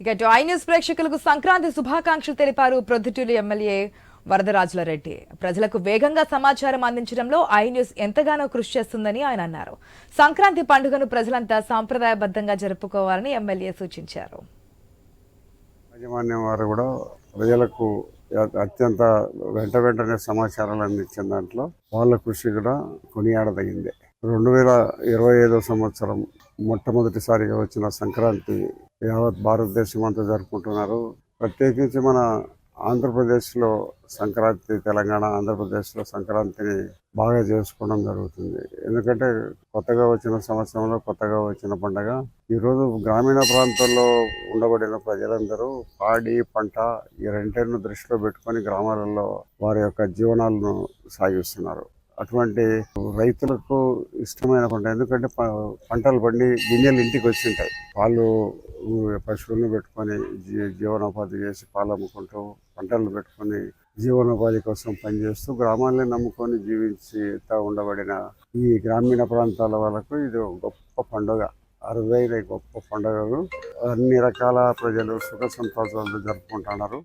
ఇక అటు I news ప్రేక్షకులకు సంక్రాంతి శుభాకాంక్షలు తెలిపారు ప్రొద్దుటూరు ఎమ్మెల్యే వరదరాజులరెడ్డి ప్రజలకు వేగంగా సమాచారం అందించడంలో ఐ న్యూస్ ఎంతగానో కృషి చేస్తుందని ఆయన అన్నారు. సంక్రాంతి పండుగను ప్రజలంతా సాంప్రదాయబద్ధంగా జరుపుకోవాలని ఎమ్మెల్యే సూచించారు. యాజమాన్యం వారు కూడా ప్రజలకు అత్యంత వెంట వెంటనే సమాచారాలు అందించిన దాంట్లో వాళ్ళ కృషి కూడా కొనియాడదగింది. రెండు వేల ఇరవై ఐదో సంవత్సరం మొట్టమొదటిసారిగా వచ్చిన సంక్రాంతి యావత్ భారతదేశం అంతా జరుపుకుంటున్నారు. ప్రత్యేకించి మన ఆంధ్రప్రదేశ్లో సంక్రాంతి తెలంగాణ ఆంధ్రప్రదేశ్లో సంక్రాంతిని బాగా చేసుకోవడం జరుగుతుంది. ఎందుకంటే కొత్తగా వచ్చిన సంవత్సరంలో కొత్తగా వచ్చిన పండగ. ఈరోజు గ్రామీణ ప్రాంతాల్లో ఉండబడిన ప్రజలందరూ పాడి పంట ఈ రెంటిని దృష్టిలో పెట్టుకొని గ్రామాలలో వారి యొక్క జీవనాలను సాగిస్తున్నారు. అటువంటి రైతులకు ఇష్టమైన పంట. ఎందుకంటే పంటలు పండి గింజలు ఇంటికి వచ్చింటాయి. వాళ్ళు పశువులను పెట్టుకొని జీ- జీవనోపాధి చేసి పాలమ్ముకుంటూ పంటలు పెట్టుకొని జీవనోపాధి కోసం పనిచేస్తూ గ్రామాలని నమ్ముకొని జీవించి ఉండబడిన ఈ గ్రామీణ ప్రాంతాల వాళ్ళకు ఇది గొప్ప పండుగ. అరుదైన గొప్ప పండుగలు. అన్ని రకాల ప్రజలు సుఖ సంతోషాలు జరుపుకుంటున్నారు